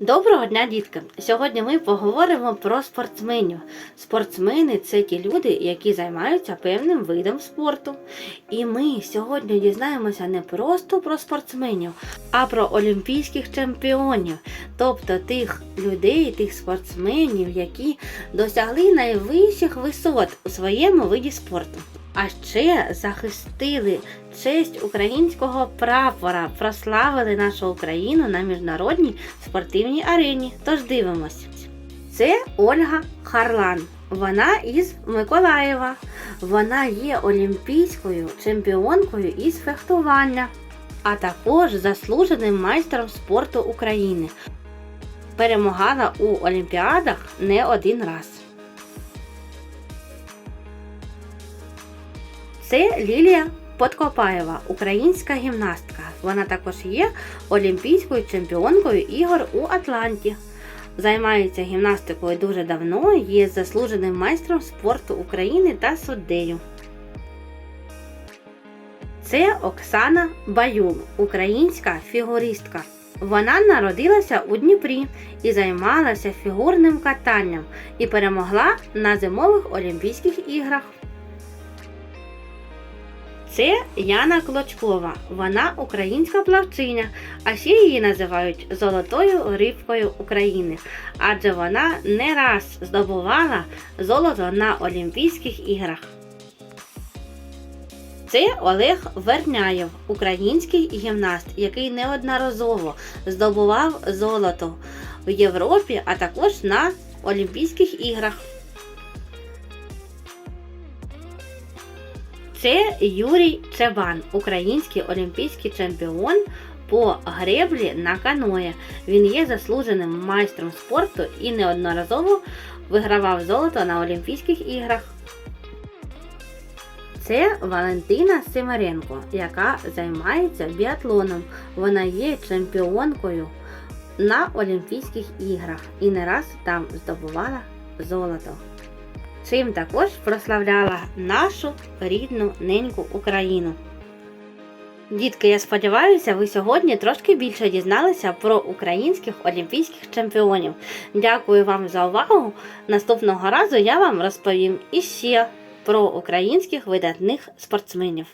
Доброго дня, дітки! Сьогодні ми поговоримо про спортсменів. Спортсмени це ті люди, які займаються певним видом спорту. І ми сьогодні дізнаємося не просто про спортсменів, а про олімпійських чемпіонів, тобто тих людей, тих спортсменів, які досягли найвищих висот у своєму виді спорту. А ще захистили честь українського прапора, прославили нашу Україну на міжнародній спортивній арені. Тож дивимось. Це Ольга Харлан. Вона із Миколаєва. Вона є олімпійською чемпіонкою із фехтування, а також заслуженим майстром спорту України. Перемагала у олімпіадах не один раз. Це Лілія Подкопаєва, українська гімнастка. Вона також є олімпійською чемпіонкою ігор у Атланті. Займається гімнастикою дуже давно, є заслуженим майстром спорту України та суддею. Це Оксана Баюл, українська фігуристка. Вона народилася у Дніпрі і займалася фігурним катанням і перемогла на зимових Олімпійських іграх. Це Яна Клочкова. Вона українська плавчиня, а ще її називають Золотою рибкою України, адже вона не раз здобувала золото на Олімпійських іграх. Це Олег Верняєв, український гімнаст, який неодноразово здобував золото в Європі, а також на Олімпійських іграх. Це Юрій Чебан, український олімпійський чемпіон по греблі на каное. Він є заслуженим майстром спорту і неодноразово вигравав золото на Олімпійських іграх. Це Валентина Симиренко, яка займається біатлоном. Вона є чемпіонкою на Олімпійських іграх і не раз там здобувала золото чим також прославляла нашу рідну неньку Україну. Дітки, я сподіваюся, ви сьогодні трошки більше дізналися про українських олімпійських чемпіонів. Дякую вам за увагу. Наступного разу я вам розповім іще про українських видатних спортсменів.